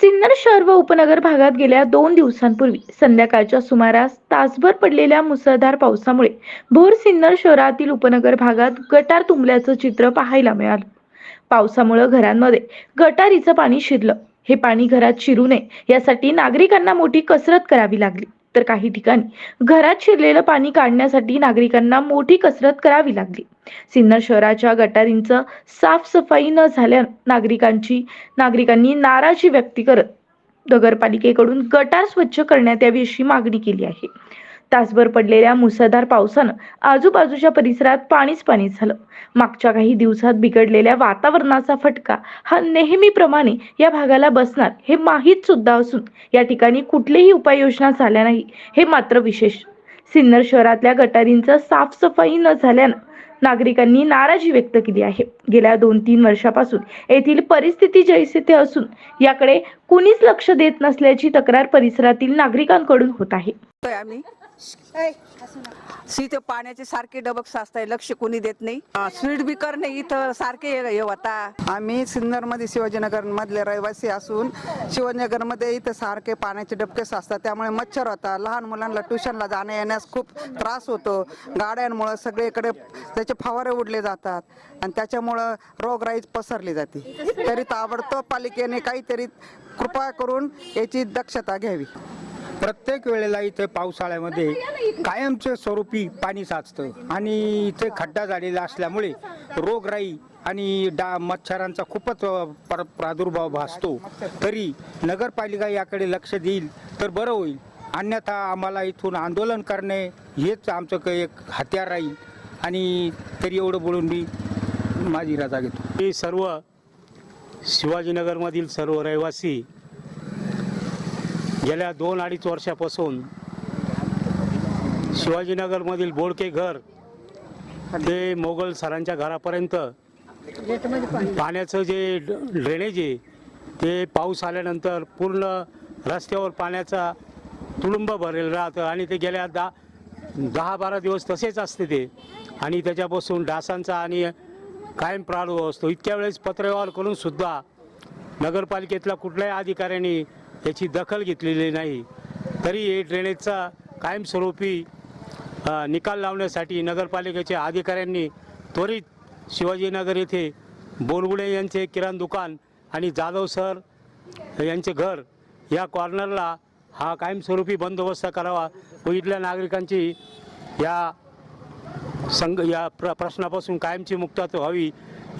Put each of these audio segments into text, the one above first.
सिन्नर शहर व उपनगर भागात गेल्या दोन दिवसांपूर्वी संध्याकाळच्या सुमारास तासभर पडलेल्या मुसळधार पावसामुळे भोर सिन्नर शहरातील उपनगर भागात गटार तुंबल्याचं चित्र पाहायला मिळालं. पावसामुळे घरांमध्ये गटारीचं पाणी शिरलं. हे पाणी घरात शिरू नये यासाठी नागरिकांना मोठी कसरत करावी लागली. तर काही ठिकाणी. घरात शिरलेलं पाणी काढण्यासाठी नागरिकांना मोठी कसरत करावी लागली. सिन्नर शहराच्या गटारींचं साफसफाई न झाल्या नागरिकांची नागरिकांनी नाराजी व्यक्त करत नगरपालिकेकडून गटार स्वच्छ करण्यात यावी अशी मागणी केली आहे. तासभर पडलेल्या मुसळधार पावसानं आजूबाजूच्या परिसरात पाणीच पाणी झालं. मागच्या काही दिवसात बिघडलेल्या वातावरणाचा फटका हा नेहमीप्रमाणे या भागाला बसणार हे माहीत सुद्धा असून या ठिकाणी कुठलीही उपाययोजना झाल्या नाही हे मात्र विशेष. सिन्नर शहरातल्या गटारींचं साफसफाई न झाल्यानं नागरिकांनी नाराजी व्यक्त केली आहे. गेल्या दोन तीन वर्षापासून येथील परिस्थिती जैसे ते असून याकडे कुणीच लक्ष देत नसल्याची तक्रार परिसरातील नागरिकांकडून होत आहे. आम्ही इथे पाण्याचे सारखे डबक साचताय लक्ष कोणी देत नाही. स्वीट बी नाही इथं सारखे हे हे होता. आम्ही सिन्नरमध्ये शिवाजीनगर मधले रहिवासी असून शिवाजीनगरमध्ये इथं सारखे पाण्याचे डबके साचतात. त्यामुळे मच्छर होता. लहान मुलांना ट्युशनला जाण्या येण्यास खूप त्रास होतो. गाड्यांमुळं सगळीकडे त्याचे फवारे उडले जातात आणि त्याच्यामुळं रोगराई पसरली जाते. तरी ताबडतोब पालिकेने काहीतरी कृपा करून याची दक्षता घ्यावी. प्रत्येक वेळेला इथे पावसाळ्यामध्ये कायमचे स्वरूपी पाणी साचतं. आणि इथे खड्डा झालेला असल्यामुळे रोगराई आणि डा मच्छरांचा खूपच प्र प्रादुर्भाव भासतो. तरी नगरपालिका याकडे लक्ष देईल तर बरं होईल. अन्यथा आम्हाला इथून आंदोलन करणे हेच आमचं काही एक हत्यार राहील. आणि तरी एवढं बोलून मी माझी रजा घेतो. हे सर्व शिवाजीनगरमधील सर्व रहिवासी गेल्या दोन अडीच वर्षापासून शिवाजीनगरमधील बोडके घर ते मोगल सरांच्या घरापर्यंत पाण्याचं जे ड- ड्रेनेज आहे ते पाऊस आल्यानंतर पूर्ण रस्त्यावर पाण्याचा तुडुंब भरलेलं राहतं आणि ते गेल्या दा दहा बारा दिवस तसेच असते ते. आणि त्याच्यापासून डासांचा आणि कायम प्रादुर्भाव असतो. इतक्या वेळेस पत्रव्यवहार करूनसुद्धा नगरपालिकेतल्या कुठल्याही अधिकाऱ्यांनी याची दखल घेतलेली नाही. तरी हे ड्रेनेजचा कायमस्वरूपी निकाल लावण्यासाठी नगरपालिकेच्या अधिकाऱ्यांनी त्वरित शिवाजीनगर येथे बोरगुडे यांचे किराण दुकान आणि जाधव सर यांचे घर या कॉर्नरला हा कायमस्वरूपी बंदोबस्त करावा व इथल्या नागरिकांची या संघ या प्र प्रश्नापासून कायमची मुक्तता व्हावी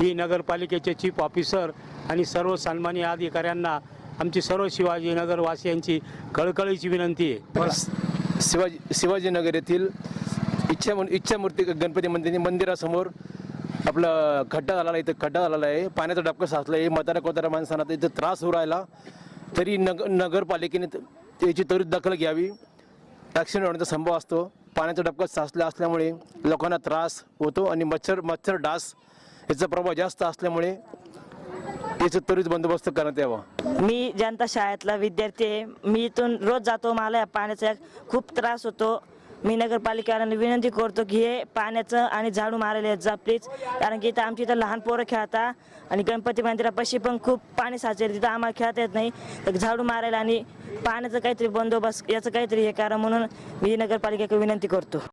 ही नगरपालिकेचे चीफ ऑफिसर आणि सर्व सन्मान्य अधिकाऱ्यांना आमची सर्व शिवाजीनगर वासियांची कळकळीची विनंती आहे. शिवाजी शिवाजीनगर येथील इच्छा इच्छामूर्ती गणपती मंदिर मंदिरासमोर आपलं खड्डा झालेला आहे इथं खड्डा झालेला आहे. पाण्याचा डबका साचला आहे. म्हातारा कोताऱ्या माणसांना इथं त्रास होऊ राहिला. तरी नग नगरपालिकेने त्याची त्वरित दखल घ्यावी. ॲक्सिडेंट होण्याचा संभव असतो. पाण्याचा डबका साचला असल्यामुळे लोकांना त्रास होतो आणि मच्छर मच्छर डास याचा प्रभाव जास्त असल्यामुळे त्याचा त्वरित बंदोबस्त करण्यात यावा. मी जनता शाळेतला विद्यार्थी आहे. मी इथून रोज जातो मला या पाण्याचा खूप त्रास होतो. मी नगरपालिकेवाल्यांना विनंती करतो की हे पाण्याचं आणि झाडू मारायला येत जा प्लीज. कारण की इथं आमची इथं लहान पोरं खेळता आणि गणपती मंदिरापाशी पण खूप पाणी साचेल तिथं आम्हाला खेळता येत नाही. तर झाडू मारायला आणि पाण्याचं काहीतरी बंदोबस्त याचं काहीतरी हे कारण म्हणून मी नगरपालिकेकडे विनंती करतो.